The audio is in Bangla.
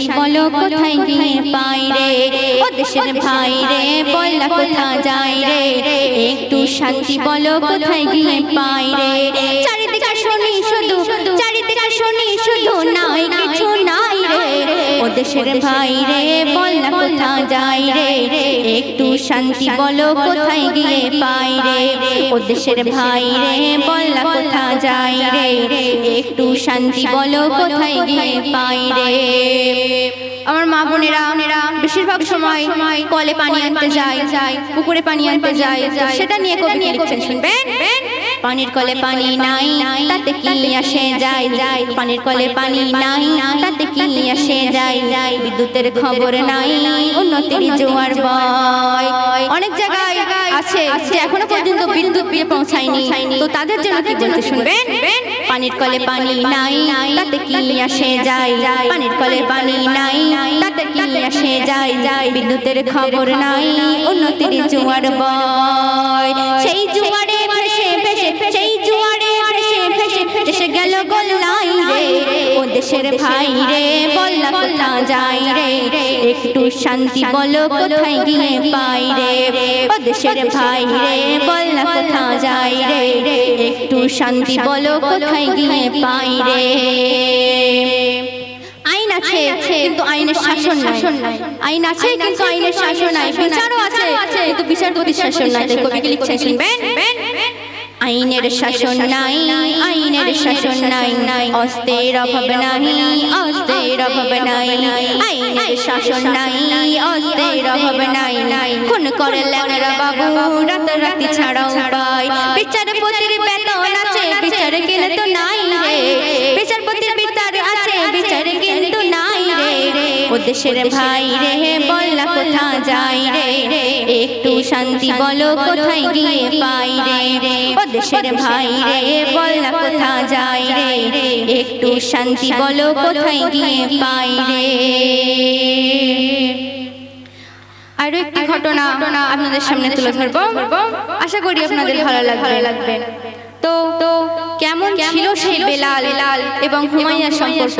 শান্তি বলো, কোথায় গিয়ে পাই রে? ও দেশের ভাই রে, বললা কোথা যাই রে? একটু শান্তি বলো, কোথায় গিয়ে পাই রে? চারিদিকে শুনি শুধু, চারিদিকে শুনি শুধু নাই, কিছু নাই রে। ও দেশের ভাই রে, বললা কোথা যাই রে? একটু শান্তি বলো কোথায় গিয়ে পাই রে? ও দেশের ভাই রে বল্লা কোথা যাই রে? একটু শান্তি বলো কোথায় গিয়ে পাই রে? আমার মা বোনেরা বেশিরভাগ সময় কলে পানি আনতে যায় যায় পুকুরে পানি আনতে যায় সেটা নিয়ে কবি নিয়ে লিখছেন শুনবেন? পানির কলে পানি নাই, তাতে কি আসে যায়? যায় পানির কলে পানি নাই, তাতে কি আসে যায় যায়? বিদ্যুতের খবর নাই, উন্নতির জোয়ার বয়। অনেক জায়গায় আছে যে এখনও পর্যন্ত বিদ্যুৎ দিয়ে পৌঁছায়নি। তো তাদের জন্য কি বলতে শুনবেন? পানির কলে পানি নাই, তাতে কি আসে যায়? পানির কলে পানি নাই, তাতে কি আসে যায়? বিদ্যুতের খবর নাই, উন্নতির জোয়ার বয়। সেই দেশের ভাই রে বল্লা কোথা যাই রে? একটু শান্তি বলো কোথায় গিয়ে পাই রে? ও দেশের ভাই রে বল্লা কোথা যাই রে? একটু শান্তি বলো কোথায় গিয়ে পাই রে? আইন আছে কিন্তু আইনের শাসন নাই। আইন আছে কিন্তু আইনের শাসন নাই। বিচারও আছে কিন্তু বিচারপতির শাসন নাই। কবি কি লিখছেন শুনবেন? আইনের শাসন নাই, আইনের শাসন নাই। অস্তের অভাব নাই অস্তের অভাব নাই। আইনের শাসন নাই অস্তের অভাব নাই। খুন করে ল্যাংরা বাবু রাত রাতি ছাড়াও পাই বিচারপতির বেতন আছে, বিচার তো নাই বিচারপতির বিচার নাই দেশের ভাই রে বল্লা কোথা যাই রে? একটু শান্তি বলো কোথায় গিয়ে পাই রে? ও দেশের ভাই রে বল্লা কোথা যাই রে? একটু শান্তি বলো কোথায় গিয়ে পাই রে? আরও একটি ঘটনা আপনাদের সামনে তুলে ধরবো। আশা করি আপনাদের ভালো লাগবে। তো তো কেমন ছিল সেই বেলাল এবং হুমায়ুনের সম্পর্ক?